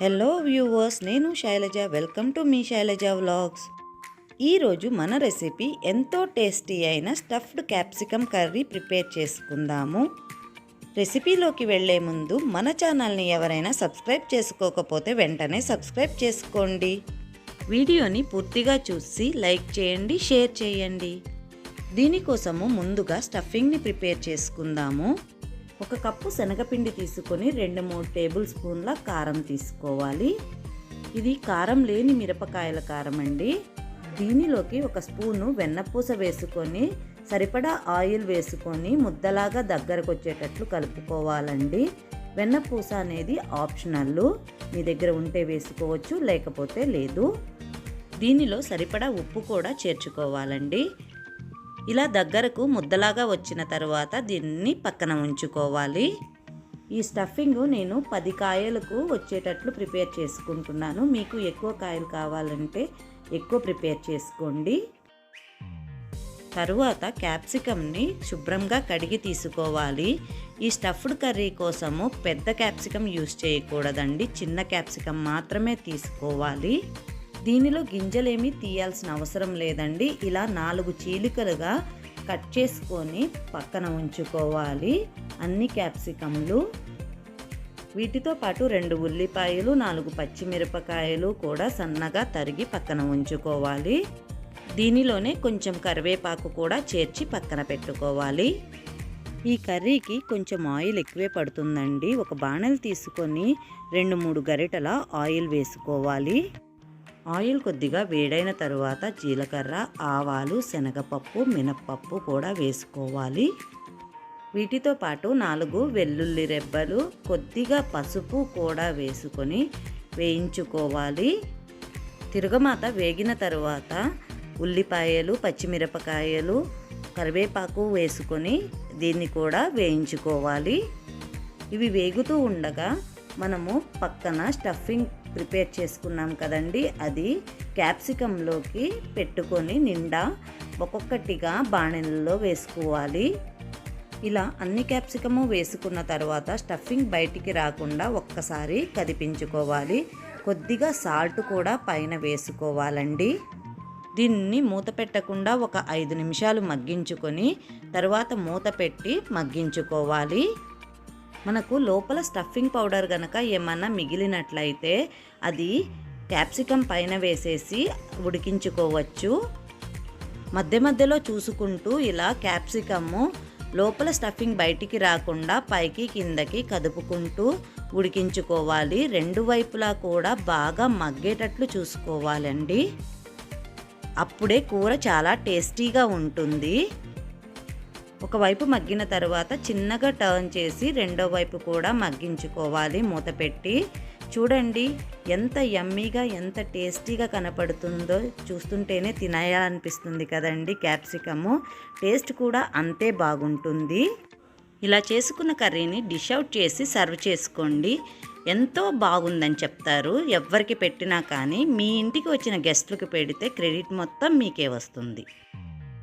Hello viewers నేను Shailaja. Welcome to మీ Shailaja vlogs ఈరోజు మన రెసిపీ ఎంతో టేస్టీ అయిన స్టఫ్డ్ క్యాప్సికమ్ కర్రీ ప్రిపేర్ చేసుకుందాము. రెసిపీలోకి వెళ్ళే ముందు మన ఛానల్ని ఎవరైనా సబ్స్క్రైబ్ చేసుకోకపోతే వెంటనే సబ్స్క్రైబ్ చేసుకోండి. వీడియోని పూర్తిగా చూసి లైక్ చేయండి షేర్ చేయండి. దీనికోసము ముందుగా స్టఫింగ్ని ప్రిపేర్ చేసుకుందాము. ఒక కప్పు శనగపిండి తీసుకొని రెండు మూడు టేబుల్ స్పూన్ల కారం తీసుకోవాలి. ఇది కారం లేని మిరపకాయల కారం అండి. దీనిలోకి ఒక స్పూను వెన్నపూస వేసుకొని సరిపడా ఆయిల్ వేసుకొని ముద్దలాగా దగ్గరకు వచ్చేటట్లు కలుపుకోవాలండి. వెన్నపూస అనేది ఆప్షనల్. మీ దగ్గర ఉంటే వేసుకోవచ్చు లేకపోతే లేదు. దీనిలో సరిపడా ఉప్పు కూడా చేర్చుకోవాలండి. ఇలా దగ్గరకు ముద్దలాగా వచ్చిన తర్వాత దీన్ని పక్కన ఉంచుకోవాలి. ఈ స్టఫింగ్ నేను పది కాయలకు వచ్చేటట్లు ప్రిపేర్ చేసుకుంటున్నాను. మీకు ఎక్కువ కాయలు కావాలంటే ఎక్కువ ప్రిపేర్ చేసుకోండి. తరువాత క్యాప్సికమ్ని శుభ్రంగా కడిగి తీసుకోవాలి. ఈ స్టఫ్డ్ కర్రీ కోసము పెద్ద క్యాప్సికమ్ యూస్ చేయకూడదండి. చిన్న క్యాప్సికమ్ మాత్రమే తీసుకోవాలి. దీనిలో గింజలేమీ తీయాల్సిన అవసరం లేదండి. ఇలా నాలుగు చీలికలుగా కట్ చేసుకొని పక్కన ఉంచుకోవాలి. అన్ని క్యాప్సికమ్లు. వీటితో పాటు రెండు ఉల్లిపాయలు నాలుగు పచ్చిమిరపకాయలు కూడా సన్నగా తరిగి పక్కన ఉంచుకోవాలి. దీనిలోనే కొంచెం కరివేపాకు కూడా చేర్చి పక్కన పెట్టుకోవాలి. ఈ కర్రీకి కొంచెం ఆయిల్ ఎక్కువే పడుతుందండి. ఒక బాణలు తీసుకొని రెండు మూడు గరిటల ఆయిల్ వేసుకోవాలి. ఆయిల్ కొద్దిగా వేడైన తరువాత జీలకర్ర ఆవాలు శనగపప్పు మినప్పప్పు కూడా వేసుకోవాలి. వీటితో పాటు నాలుగు వెల్లుల్లి రెబ్బలు కొద్దిగా పసుపు కూడా వేసుకొని వేయించుకోవాలి. తిరగమాత వేగిన తరువాత ఉల్లిపాయలు పచ్చిమిరపకాయలు కరివేపాకు వేసుకొని దీన్ని కూడా వేయించుకోవాలి. ఇవి వేగుతూ ఉండగా మనము పక్కన స్టఫింగ్ ప్రిపేర్ చేసుకున్నాం కదండి. అది క్యాప్సికంలోకి పెట్టుకొని నిండా ఒక్కొక్కటిగా బాణెలలో వేసుకోవాలి. ఇలా అన్ని క్యాప్సికము వేసుకున్న తర్వాత స్టఫింగ్ బయటికి రాకుండా ఒక్కసారి కదిపించుకోవాలి. కొద్దిగా సాల్ట్ కూడా పైన వేసుకోవాలండి. దీన్ని మూత పెట్టకుండా ఒక ఐదు నిమిషాలు మగ్గించుకొని తర్వాత మూత పెట్టి మగ్గించుకోవాలి. మనకు లోపల స్టఫింగ్ పౌడర్ కనుక ఏమన్నా మిగిలినట్లయితే అది క్యాప్సికమ్ పైన వేసేసి ఉడికించుకోవచ్చు. మధ్య మధ్యలో చూసుకుంటూ ఇలా క్యాప్సికము లోపల స్టఫింగ్ బయటికి రాకుండా పైకి కిందకి కదుపుకుంటూ ఉడికించుకోవాలి. రెండు వైపులా కూడా బాగా మగ్గేటట్లు చూసుకోవాలండి. అప్పుడే కూర చాలా టేస్టీగా ఉంటుంది. ఒకవైపు మగ్గిన తర్వాత చిన్నగా టర్న్ చేసి రెండో వైపు కూడా మగ్గించుకోవాలి. మూత పెట్టి చూడండి ఎంత యమ్మీగా ఎంత టేస్టీగా కనపడుతుందో చూస్తుంటేనే తినేయాలనిపిస్తుంది కదండి క్యాప్సికము. టేస్ట్ కూడా అంతే బాగుంటుంది. ఇలా చేసుకున్న కర్రీని డిష్ అవుట్ చేసి సర్వ్ చేసుకోండి. ఎంతో బాగుందని చెప్తారు. ఎవరికి పెట్టినా కానీ మీ ఇంటికి వచ్చిన గెస్ట్లకు పెడితే క్రెడిట్ మొత్తం మీకే వస్తుంది.